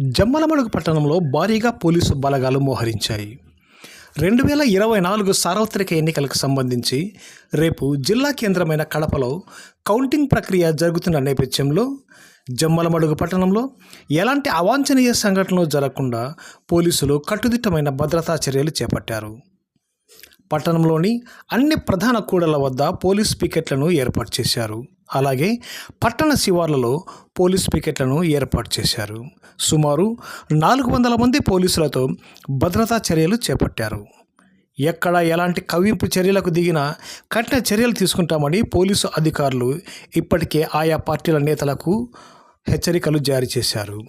జమ్మలమడుగు పట్టణంలో భారీగా పోలీసు బలగాలు మోహరించాయి. రెండు వేల ఇరవై నాలుగు సార్వత్రిక ఎన్నికలకు సంబంధించి రేపు జిల్లా కేంద్రమైన కడపలో కౌంటింగ్ ప్రక్రియ జరుగుతున్న నేపథ్యంలో జమ్మలమడుగు పట్టణంలో ఎలాంటి అవాంఛనీయ సంఘటనలు జరగకుండా పోలీసులు కట్టుదిట్టమైన భద్రతా చర్యలు చేపట్టారు. పట్టణంలోని అన్ని ప్రధాన కూడల వద్ద పోలీస్ పికెట్లను ఏర్పాటు చేశారు. అలాగే పట్టణ శివార్లలో పోలీస్ పికెట్లను ఏర్పాటు చేశారు. సుమారు నాలుగు వందల మంది పోలీసులతో భద్రతా చర్యలు చేపట్టారు. ఎక్కడ ఎలాంటి కవింపు చర్యలకు దిగినా కఠిన చర్యలు తీసుకుంటామని పోలీసు అధికారులు ఇప్పటికే ఆయా పార్టీల నేతలకు హెచ్చరికలు జారీ చేశారు.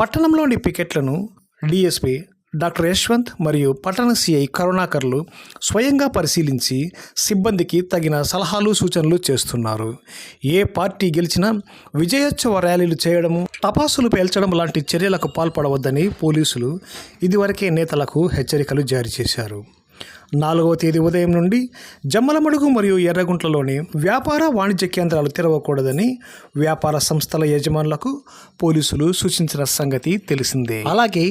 పట్టణంలోని పికెట్లను డిఎస్పి డాక్టర్ యశ్వంత్ మరియు పట్టణ సిఐ కరుణాకర్లు స్వయంగా పరిశీలించి సిబ్బందికి తగిన సలహాలు సూచనలు చేస్తున్నారు. ఏ పార్టీ గెలిచినా విజయోత్సవ ర్యాలీలు చేయడము టపాసులు పేల్చడం లాంటి చర్యలకు పాల్పడవద్దని పోలీసులు ఇదివరకే నేతలకు హెచ్చరికలు జారీ చేశారు. నాలుగవ తేదీ ఉదయం నుండి జమ్మలమడుగు మరియు ఎర్రగుంట్లలోని వ్యాపార వాణిజ్య కేంద్రాలు తెరవకూడదని వ్యాపార సంస్థల యజమానులకు పోలీసులు సూచించిన సంగతి తెలిసిందే. అలాగే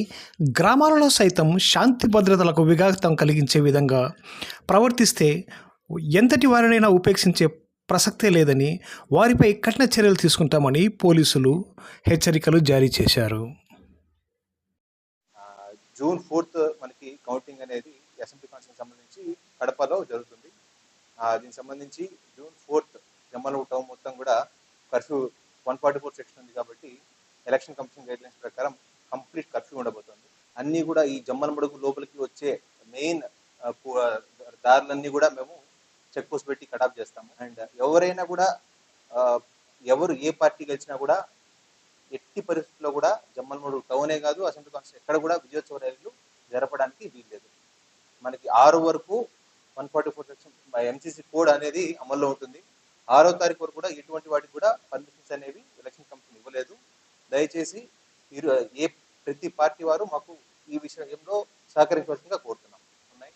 గ్రామాలలో సైతం శాంతి భద్రతలకు విఘాతం కలిగించే విధంగా ప్రవర్తిస్తే ఎంతటి వారినైనా ఉపేక్షించే ప్రసక్తే లేదని వారిపై కఠిన చర్యలు తీసుకుంటామని పోలీసులు హెచ్చరికలు జారీ చేశారు. జూన్ ఫోర్త్ మనకి కౌంటింగ్ అనేది అసెంబ్లీ కాన్స్టిట్యూషన్ సంబంధించి కడపలో జరుగుతుంది ఆ, దీనికి సంబంధించి జూన్ ఫోర్త్ జమ్మల టౌన్ మొత్తం కూడా curfew one forty four section ఉంది కాబట్టి ఎలక్షన్ కమిషన్ గైడ్ లైన్స్ ప్రకారం కంప్లీట్ కర్ఫ్యూ ఉండబోతుంది. అన్నీ కూడా ఈ జమ్మలమడుగు లోపలికి వచ్చే మెయిన్ దారులన్నీ కూడా మేము చెక్ పోస్ట్ పెట్టి కటాప్ చేస్తాము. అండ్ ఎవరైనా కూడా ఎవరు ఏ పార్టీ గెలిచినా కూడా ఎట్టి పరిస్థితుల్లో కూడా జమ్మలమూడు టౌనే కాదు అసెంబ్లీ కాన్స్టిట్యూషన్ ఎక్కడ కూడా విజయోత్సవ ర్యాలీలు జరపడానికి వీల్లేదు. మనకి ఆరు వరకు one forty four section MCC code అనేది అమల్లో ఉంటుంది. ఆరో తారీఖు వరకు కూడా ఎటువంటి వాటికి కూడా పర్మిషన్స్ అనేవి ఎలక్షన్ కమిషన్ ఇవ్వలేదు. దయచేసి మీరు ఏ ప్రతి పార్టీ వారు మాకు ఈ విషయంలో సహకరించవలసిందిగా కోరుతున్నాం. ఉన్నాయి.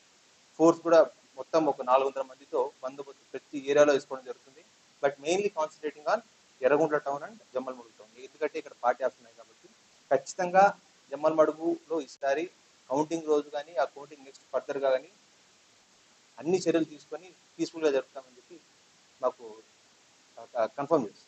ఫోర్స్ కూడా మొత్తం ఒక నాలుగు వందల మందితో బందోబస్తు ప్రతి ఏరియాలో వేసుకోవడం జరుగుతుంది. But mainly concentrating on Erraguntla town and Jammalamadugu town ఎందుకంటే ఇక్కడ పార్టీ ఆప్షన్ ఉన్నాయి కాబట్టి ఖచ్చితంగా జమ్మల్మడుగులో ఈసారి కౌంటింగ్ రోజు కానీ ఆ కౌంటింగ్ నెక్స్ట్ ఫర్దర్గా కానీ అన్ని చర్యలు తీసుకొని పీస్ఫుల్గా జరుపుతామని చెప్పి మాకు కన్ఫర్మ్ చేస్తాం.